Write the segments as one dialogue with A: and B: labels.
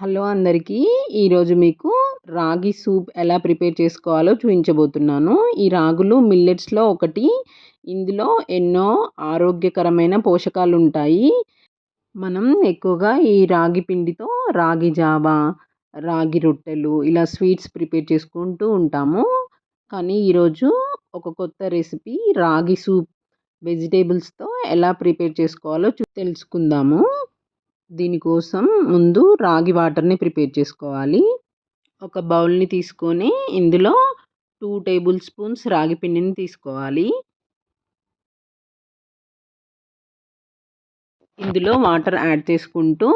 A: Hello అందరికీ. ఈరోజు మీకు రాగి సూప్ ఎలా ప్రిపేర్ చేసుకోవాలో చూపించబోతున్నాను. ఈ రాగులు మిల్లెట్స్లో ఒకటి ఇందులో ఎన్నో ఆరోగ్యకరమైన పోషకాలు ఉంటాయి మనం ఎక్కువగా ఈ రాగి పిండితో రాగి జావా రాగి రొట్టెలు ఇలా స్వీట్స్ ప్రిపేర్ చేసుకుంటూ ఉంటాము. కానీ ఈరోజు ఒక కొత్త రెసిపీ రాగి సూప్ వెజిటేబుల్స్తో ఎలా ప్రిపేర్ చేసుకోవాలో తెలుసుకుందాము. దీనికోసం ముందు రాగి వాటర్ని ప్రిపేర్ చేసుకోవాలి. ఒక బౌల్ని తీసుకొని ఇందులో టూ టేబుల్ స్పూన్స్ రాగి పిండిని తీసుకోవాలి. ఇందులో వాటర్ యాడ్ చేసుకుంటూ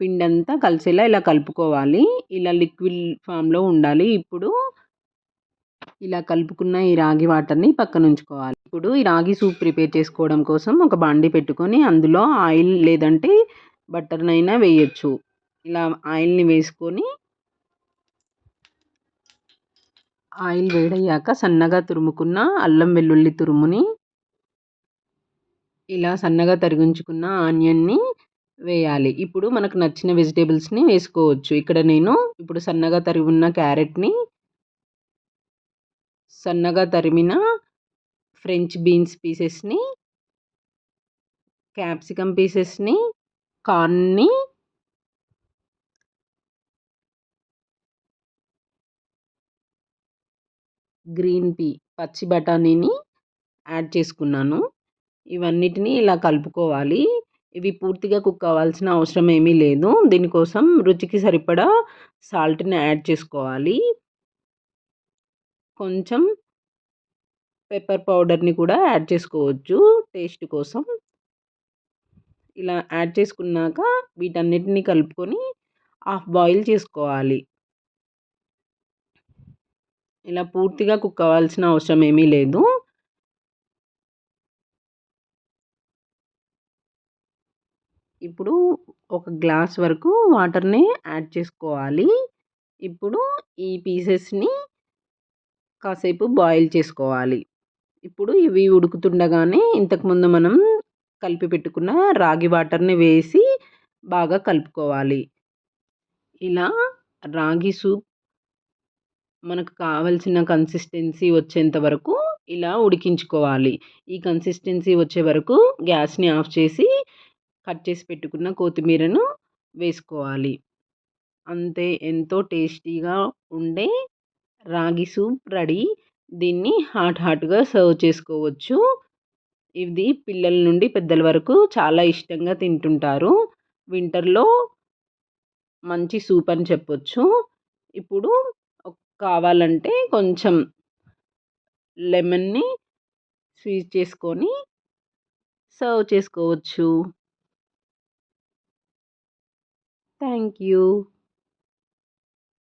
A: పిండి అంతా కలిసేలా ఇలా కలుపుకోవాలి. ఇలా లిక్విడ్ ఫామ్లో ఉండాలి. ఇప్పుడు ఇలా కలుపుకున్న ఈ రాగి వాటర్ని పక్కన ఉంచుకోవాలి. ఇప్పుడు ఈ రాగి సూప్ ప్రిపేర్ చేసుకోవడం కోసం ఒక బాండీ పెట్టుకొని అందులో ఆయిల్ లేదంటే బటర్నైనా వేయచ్చు. ఇలా ఆయిల్ని వేసుకొని ఆయిల్ వేడయ్యాక సన్నగా తురుముకున్న అల్లం వెల్లుల్లి తురుముని ఇలా సన్నగా తరిగించుకున్న ఆనియన్ని వేయాలి. ఇప్పుడు మనకు నచ్చిన వెజిటేబుల్స్ని వేసుకోవచ్చు. ఇక్కడ నేను ఇప్పుడు సన్నగా తరిగిన క్యారెట్ని సన్నగా తరిమిన ఫ్రెంచ్ బీన్స్ పీసెస్ని క్యాప్సికమ్ పీసెస్ని కార్న్ని గ్రీన్ పీ పచ్చి బఠానీని యాడ్ చేసుకున్నాను. ఇవన్నిటిని ఇలా కలుపుకోవాలి. ఇవి పూర్తిగా కుక్ అవ్వాల్సిన అవసరం ఏమీ లేదు. దీనికోసం రుచికి సరిపడా సాల్ట్ని యాడ్ చేసుకోవాలి. కొంచెం పెప్పర్ పౌడర్ని కూడా యాడ్ చేసుకోవచ్చు టేస్ట్ కోసం. ఇలా యాడ్ చేసుకున్నాక వీటన్నిటిని కలుపుకొని హాఫ్ బాయిల్ చేసుకోవాలి. ఇలా పూర్తిగా కుక్ అవ్వాల్సిన అవసరం ఏమీ లేదు. ఇప్పుడు ఒక గ్లాస్ వరకు వాటర్ని యాడ్ చేసుకోవాలి. ఇప్పుడు ఈ పీసెస్ని కాసేపు బాయిల్ చేసుకోవాలి. ఇప్పుడు ఇవి ఉడుకుతుండగానే ఇంతకుముందు మనం కలిపి పెట్టుకున్న రాగి వాటర్ని వేసి బాగా కలుపుకోవాలి. ఇలా రాగి సూప్ మనకు కావలసిన కన్సిస్టెన్సీ వచ్చేంత వరకు ఇలా ఉడికించుకోవాలి. ఈ కన్సిస్టెన్సీ వచ్చే వరకు గ్యాస్ని ఆఫ్ చేసి కట్ చేసి పెట్టుకున్న కొత్తిమీరను వేసుకోవాలి. అంతే ఎంతో టేస్టీగా ఉండే రాగి సూప్ రెడీ. దీన్ని హాట్ హాట్గా సర్వ్ చేసుకోవచ్చు. ఇది పిల్లల నుండి పెద్దల వరకు చాలా ఇష్టంగా తింటుంటారు. వింటర్లో మంచి సూప్ అని చెప్పొచ్చు. ఇప్పుడు కావాలంటే కొంచెం లెమన్ని స్వీజ్ చేసుకొని సర్వ్ చేసుకోవచ్చు. Thank you